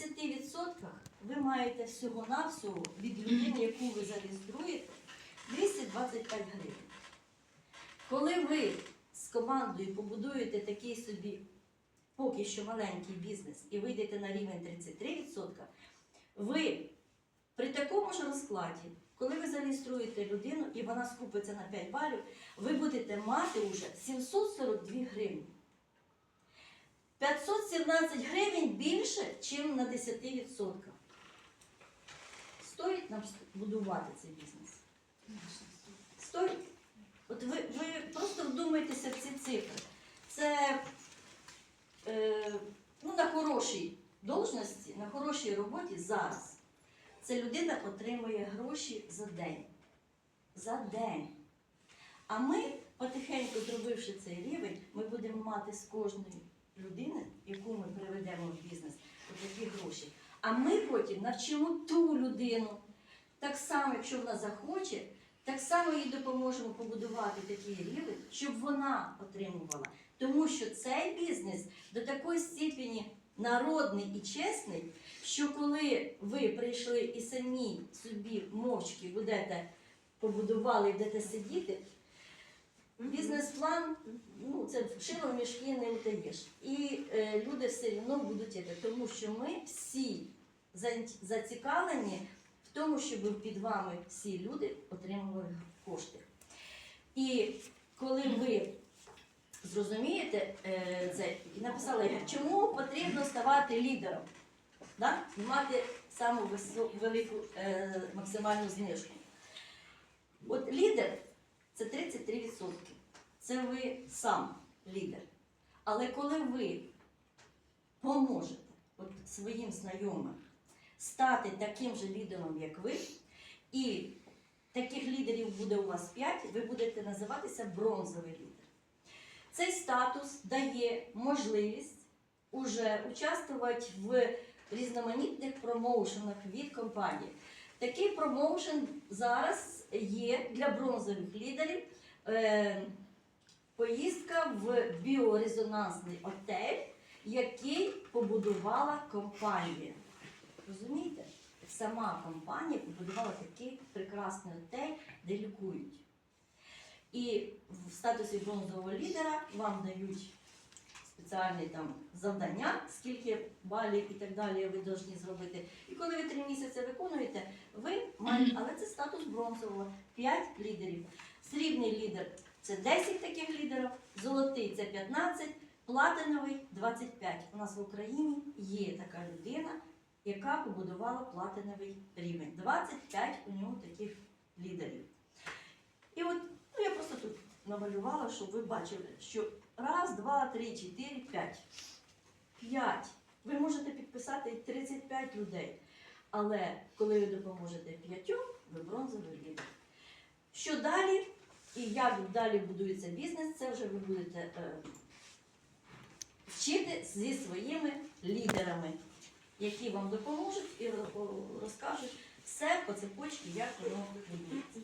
10% ви маєте всього-навсього від людини, яку ви зареєструєте, 225 гривень. Коли ви з командою побудуєте такий собі поки що маленький бізнес і вийдете на рівень 33%, ви при такому ж розкладі, коли ви зареєструєте людину і вона скупиться на 5 балів, ви будете мати вже 742 гривні. 517 гривень більше, ніж на 10%. Стоїть нам будувати цей бізнес? Стоїть. От ви, ви просто вдумайтеся в ці цифри. Це е, ну, на хорошій должності, на хорошій роботі зараз. Це людина отримує гроші за день. За день. А ми, потихеньку зробивши цей рівень, ми будемо мати з кожної людини, яку ми приведемо в бізнес, такі гроші. А ми потім навчимо ту людину. Так само, якщо вона захоче, так само їй допоможемо побудувати такий рівень, щоб вона отримувала. Тому що цей бізнес до такої степені народний і чесний, що коли ви прийшли і самі собі мовчки будете побудували будете сидіти, бізнес-план, ну це шило в мішки не утаєш. І е, люди все одно будуть іти, тому що ми всі зацікавлені в тому, щоб під вами всі люди отримували кошти. І коли ви зрозумієте е, це, і написала чому потрібно ставати лідером, да? і мати саму висо- велику е, максимальну знижку. От лідер це 33%. Це ви сам лідер. Але коли ви поможете от своїм знайомим стати таким же лідером, як ви, і таких лідерів буде у вас 5, ви будете називатися бронзовий лідер. Цей статус дає можливість уже участвувати в різноманітних промоушенах від компанії. Такий промоушен зараз є для бронзових лідерів. Е, поїздка в біорезонансний отель, який побудувала компанія. Розумієте? Сама компанія побудувала такий прекрасний отель, де лікують. І в статусі бронзового лідера вам дають спеціальні там завдання, скільки балів і так далі ви повинні зробити. І коли ви три місяці виконуєте, ви маєте, але це статус бронзового, 5 лідерів. Срібний лідер це 10 таких лідерів, золотий це 15, платиновий 25. У нас в Україні є така людина, яка побудувала платиновий рівень. 25 у нього таких лідерів. І от ну, я просто тут намалювала, щоб ви бачили, що раз, два, три, чотири, п'ять. П'ять. Ви можете підписати 35 людей. Але коли ви допоможете п'ятьом, ви бронзовий лідер. Що далі? І як далі будується бізнес, це вже ви будете е, вчити зі своїми лідерами, які вам допоможуть і розкажуть все по цепочці, як воно будується.